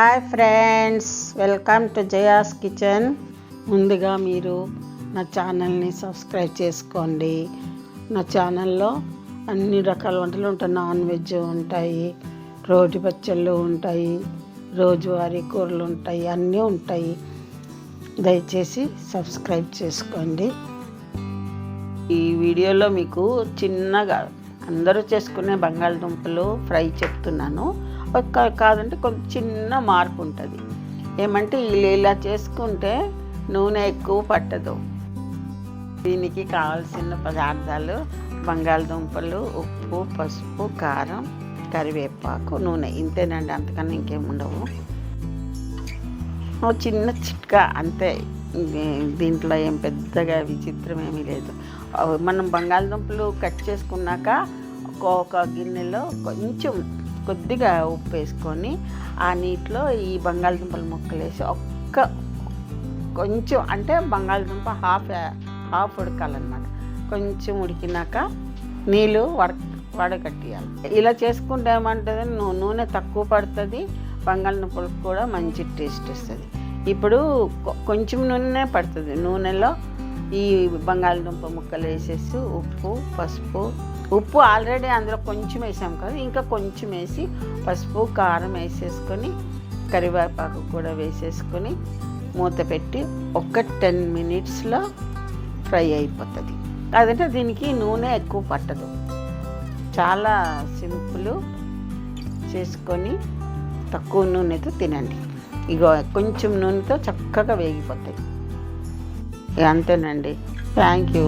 Hi friends welcome to Jaya's kitchen ముందుగా మీరు నా ఛానల్ని సబ్స్క్రైబ్ చేసుకోండి. నా ఛానల్లో అన్ని రకాల వంటలు ఉంటాయి. నాన్ వెజ్ ఉంటాయి రోటి పచ్చళ్ళు ఉంటాయి రోజువారీ కూరలు ఉంటాయి అన్నీ ఉంటాయి. దయచేసి సబ్స్క్రైబ్ చేసుకోండి. ఈ వీడియోలో మీకు చిన్నగా అందరూ చేసుకునే బంగాళదుంపలు ఫ్రై చెప్తున్నాను. కాదంటే కొంచెం చిన్న మార్పు ఉంటుంది. ఏమంటే ఇలా ఇలా చేసుకుంటే నూనె ఎక్కువ పట్టదు. దీనికి కావాల్సిన పదార్థాలు బంగాళదుంపలు ఉప్పు పసుపు కారం కరివేపాకు నూనె ఇంతేనండి అంతకన్నా ఇంకేం ఉండవు. ఓ చిన్న చిట్కా అంతే. దీంట్లో ఏం పెద్దగా విచిత్రం ఏమీ లేదు. మనం బంగాళదుంపలు కట్ చేసుకున్నాక ఒక- గిన్నెలో కొంచెం కొద్దిగా ఉప్పు వేసుకొని ఆ నీటిలో ఈ బంగాళదుంపల ముక్కలు వేసి ఒక్క కొంచెం అంటే బంగాళదుంప హాఫ్ హాఫ్ ఉడకాలన్నమాట. కొంచెం ఉడికినాక నీళ్ళు వడ వడగట్టియాలి. ఇలా చేసుకుంటే ఏమంటుంది? నూనె తక్కువ పడుతుంది బంగాళదుంపలకు కూడా మంచి టేస్ట్ వస్తుంది. ఇప్పుడు కొంచెం నూనె పడుతుంది. నూనెలో ఈ బంగాళదుంప ముక్కలు వేసేసి ఉప్పు పసుపు. ఉప్పు ఆల్రెడీ అందులో కొంచెం వేసాం కదా ఇంకా కొంచెం వేసి పసుపు కారం వేసేసుకొని కరివేపాకు కూడా వేసేసుకొని మూత పెట్టి ఒక టెన్ మినిట్స్లో ఫ్రై అయిపోతుంది. అదంటే దీనికి నూనె ఎక్కువ పట్టదు. చాలా సింపుల్ చేసుకొని తక్కువ నూనెతో తినండి. ఇగో కొంచెం నూనెతో చక్కగా వేగిపోతాయి. అంతేనండి. Thank you